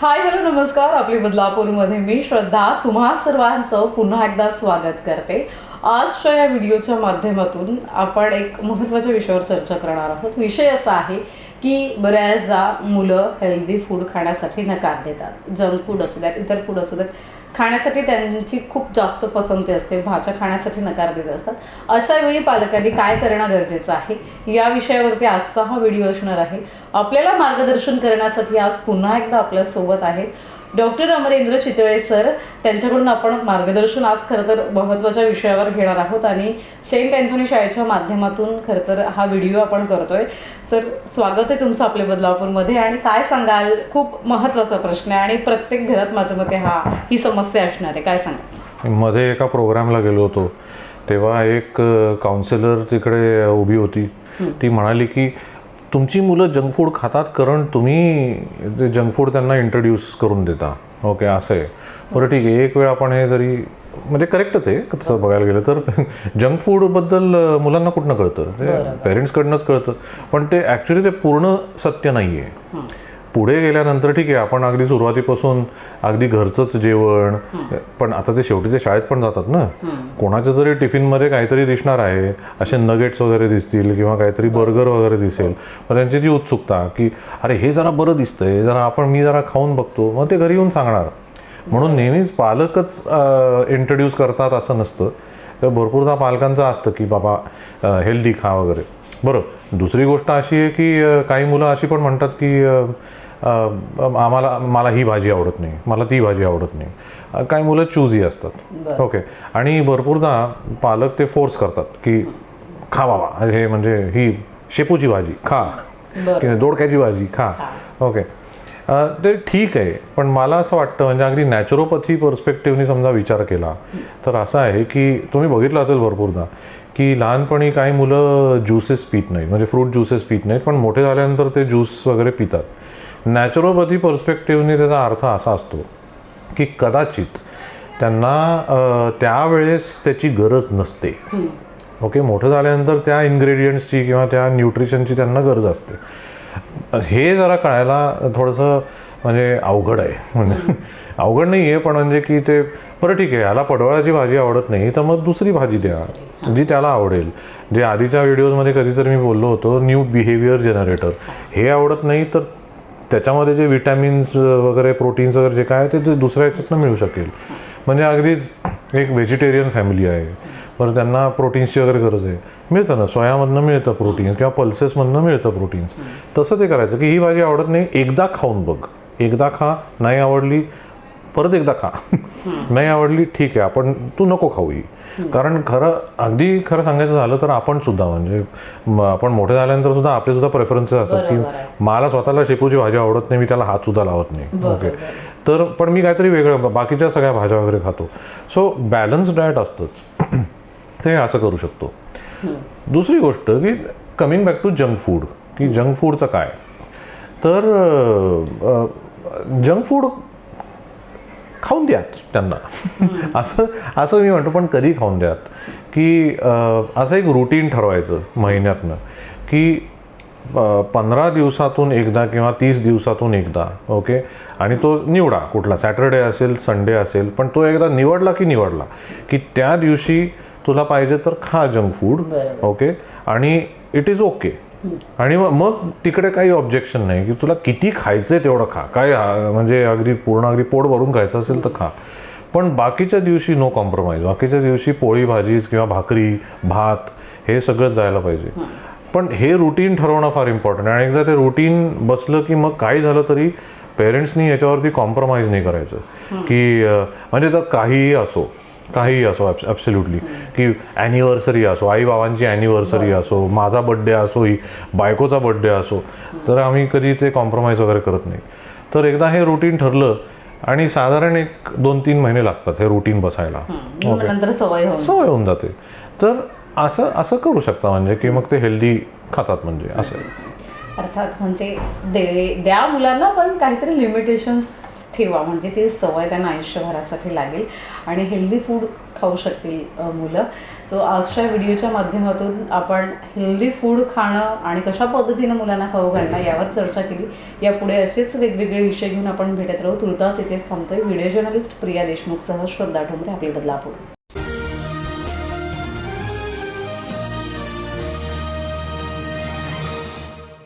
Hi hello नमस्कार. आपली बदलापूरमध्ये मी श्रद्धा. तुम्हा सर्वांचं पुन्हा एकदा स्वागत करते. आजच्या या व्हिडिओच्या माध्यमातून आपण एक महत्त्वाच्या विषयावर चर्चा करणार आहोत. विषय असा आहे की बऱ्याचदा मुलं हेल्दी फूड खाण्यासाठी नकार देतात. जंक फूड असू द्यात इतर फूड असू द्यात खाण्यासाठी त्यांची खूप जास्त पसंती असते भाज्या खाण्यासाठी नकार देत असतात. अशा वेळी पालकांनी काय करणं गरजेचं आहे? या विषयावरती आजचा हा व्हिडिओ असणार आहे. आपल्याला मार्गदर्शन करण्यासाठी आज पुन्हा एकदा आपल्यासोबत आहेत डॉक्टर अमरेंद्र चितळे सर त्यांच्याकडून आपण मार्गदर्शन आज खरं तर महत्त्वाच्या विषयावर घेणार आहोत आणि सेंट अँथोनी शाळेच्या माध्यमातून खरं तर हा व्हिडिओ आपण करतोय. सर स्वागत आहे तुमचं आपल्या बदलापूरमध्ये आणि काय सांगाल? खूप महत्त्वाचा प्रश्न आहे आणि प्रत्येक घरात माझ्या मते हा ही समस्या असणार आहे. काय सांगाल? मध्ये एका प्रोग्रामला गेलो होतो. तेव्हा एक काउन्सिलर तिकडे उभी होती. ती म्हणाली की तुमची मुलं जंक फूड खातात कारण तुम्ही ते जंक फूड त्यांना इंट्रोड्यूस करून देता. ओके असं आहे. बरं ठीक आहे. एक वेळ आपण हे जरी म्हणजे करेक्टच आहे तसं बघायला गेलं तर. जंक फूडबद्दल मुलांना कुठनं कळतं? ते पेरेंट्सकडनंच कळतं. पण ते ॲक्च्युली ते पूर्ण सत्य नाही आहे पुढे गेल्यानंतर ठीक आहे आपण अगदी सुरुवातीपासून अगदी घरचंच जेवण पण आता ते शेवटी ते शाळेत पण जातात ना. कोणाच्या जरी टिफिनमध्ये काहीतरी दिसणार आहे असे नगेट्स वगैरे दिसतील किंवा काहीतरी बर्गर वगैरे दिसेल मग त्यांची जी उत्सुकता की अरे हे जरा बरं दिसतंय जरा आपण मी जरा खाऊन बघतो मग ते घरी येऊन सांगणार. म्हणून नेहमीच पालकच इंट्रोड्यूस करतात असं नसतं. तर भरपूरदा पालकांचं असतं की बाबा हेल्दी खा वगैरे. बरं दुसरी गोष्ट अशी आहे की काही मुलं अशी पण म्हणतात की आम्हाला मला ही भाजी आवडत नाही मला ती भाजी आवडत नाही. काही मुलं चूजही असतात. ओके. आणि भरपूरदा पालक ते फोर्स करतात की खा बाबा हे म्हणजे ही शेपूची भाजी खा. दोडक्याची भाजी खा. ओके. ते ठीक आहे पण मला असं वाटतं म्हणजे अगदी नॅचरोपॅथी पर्स्पेक्टिव्हनी समजा विचार केला तर असं आहे की तुम्ही बघितलं असेल भरपूरदा की लहानपणी काही मुलं ज्युसेस पित नाहीत म्हणजे फ्रूट ज्युसेस पित नाहीत पण मोठे झाल्यानंतर ते ज्यूस वगैरे पितात. नॅचरोपॅथी पर्स्पेक्टिव्हनी त्याचा अर्थ असा असतो की कदाचित त्यांना त्यावेळेस त्याची गरज नसते. ओके मोठं झाल्यानंतर त्या इन्ग्रेडियंट्सची किंवा त्या न्यूट्रिशनची त्यांना गरज असते. हे जरा कळायला थोडंसं म्हणजे अवघड आहे. म्हणजे अवघड नाही आहे पण म्हणजे की ते बरं ठीक आहे याला पडवळाची भाजी आवडत नाही तर मग दुसरी भाजी द्या जी त्याला आवडेल. जे आधीच्या व्हिडिओजमध्ये कधीतरी मी बोललो होतो न्यू बिहेवियर जनरेटर. हे आवडत नाही तर त्याच्यामध्ये जे विटॅमिन्स वगैरे प्रोटीन्स वगैरे जे काय ते ते दुसऱ्या ह्याच्यातनं मिळू शकेल. म्हणजे अगदीच एक व्हेजिटेरियन फॅमिली आहे. बरं त्यांना प्रोटीन्सची वगैरे गरज आहे. मिळतं ना? सोयामधनं मिळतं प्रोटीन्स किंवा पल्सेसमधनं मिळतं प्रोटीन्स तसं ते करायचं की ही भाजी आवडत नाही एकदा खाऊन बघ. एकदा खा नाही आवडली परत एकदा खा. नाही आवडली ठीक आहे आपण तू नको खाऊ ही. कारण खरं अगदी खरं सांगायचं झालं तर आपण सुद्धा म्हणजे आपण मोठे झाल्यानंतर सुद्धा आपले सुद्धा प्रेफरन्सेस असतात. की मला स्वतःला शेपूची भाजी आवडत नाही मी त्याला हात सुद्धा लावत नाही. ओके तर पण मी काहीतरी वेगळं बाकीच्या सगळ्या भाज्या वगैरे खातो. सो बॅलन्स डाएट असतंच. ते असं करू शकतो. दुसरी गोष्ट की coming back to junk food की जंक फूडचं काय? तर जंक फूड खाऊन द्यात त्यांना. असं असं मी म्हणतो पण कधी खाऊन द्यात? की असं एक रुटीन ठरवायचं महिन्यातनं की पंधरा दिवसातून एकदा किंवा तीस दिवसातून एकदा ओके? आणि तो निवडा कुठला सॅटरडे असेल संडे असेल पण तो एकदा निवडला की निवडला की त्या दिवशी तुला पाहिजे तर खा जंक फूड. ओके? आणि इट इज ओके आणि मग मग तिकडे काही ऑब्जेक्शन नाही की तुला किती खायचंय तेवढं खा. काय म्हणजे अगदी पूर्ण अगदी पोट भरून खायचं असेल तर खा. पण बाकीच्या दिवशी नो कॉम्प्रोमाइज बाकीच्या दिवशी पोळी भाजी किंवा भाकरी भात हे सगळं जायला पाहिजे. पण हे रुटीन ठरवणं फार इम्पॉर्टंट आहे. आणि एकदा ते रुटीन बसलं की मग काही झालं तरी पेरेंट्सनी याच्यावरती कॉम्प्रोमाइज नाही करायचं. की म्हणजे तर काहीही असो. काहीही असो ॲब्सल्युटली की ॲनिव्हर्सरी असो आई बाबांची ॲनिव्हर्सरी असो माझा बड्डे असो ही बायकोचा बड्डे असो तर आम्ही कधी ते कॉम्प्रोमाइज वगैरे करत नाही. तर एकदा हे रुटीन ठरलं आणि साधारण एक दोन तीन महिने लागतात हे रुटीन बसायला. नंतर सवय होऊन जाते. तर असं असं करू शकता म्हणजे की मग ते हेल्दी खातात म्हणजे असं. अर्थात म्हणजे दे द्या मुलांना पण काहीतरी लिमिटेशन्स ठेवा. म्हणजे ती सवय त्यांना आयुष्यभरासाठी लागेल. आणि हेल्दी फूड खाऊ शकतील मुलं. सो आजच्या व्हिडिओच्या माध्यमातून आपण हेल्दी फूड खाणं आणि कशा पद्धतीनं मुलांना खाऊ घालणं यावर चर्चा केली. यापुढे असेच वेगवेगळे विषय घेऊन आपण भेटत राहू. तुर्तास इथेच थांबतोय. व्हिडिओ जर्नलिस्ट प्रिया देशमुखसह श्रद्धा ठोंबरे आपल्या बदलापूर.